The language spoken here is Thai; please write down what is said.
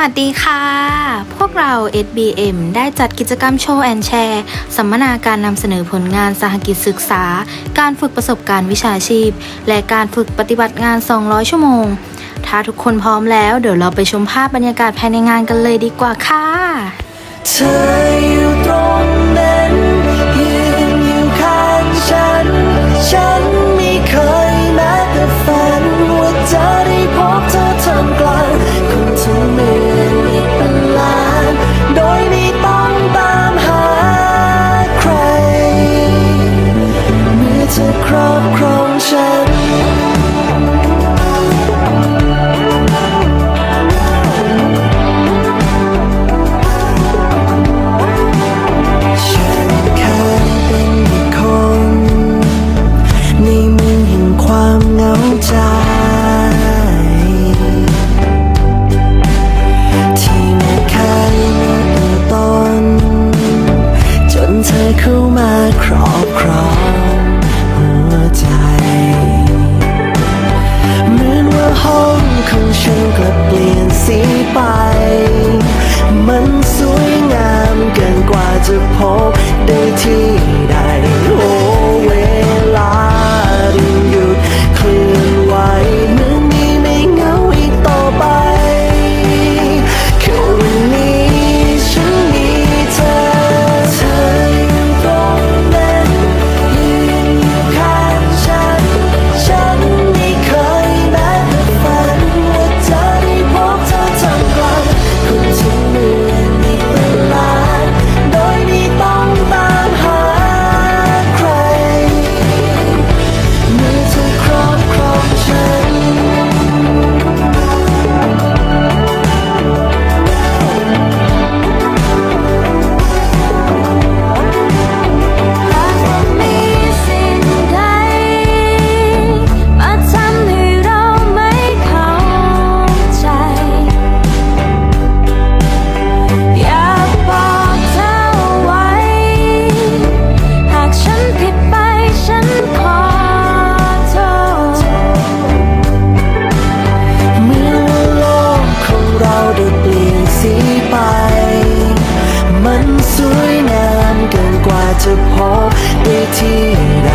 วัสดีค่ะ พวกเรา SBM ได้จัดกิจกรรมโชว์แอนแชร์ สัมมนาการนำเสนอผลงานสหกิจศึกษา การฝึกประสบการณ์วิชาชีพ และการฝึกปฏิบัติงาน 200 ชั่วโมง ถ้าทุกคนพร้อมแล้ว เดี๋ยวเราไปชมภาพบรรยากาศภายในงานกันเลยดีกว่าค่ะ เข้ามาครอบครองหัวใจ เหมือนว่าห้องของฉันกลับเปลี่ยนสีไป 빛이라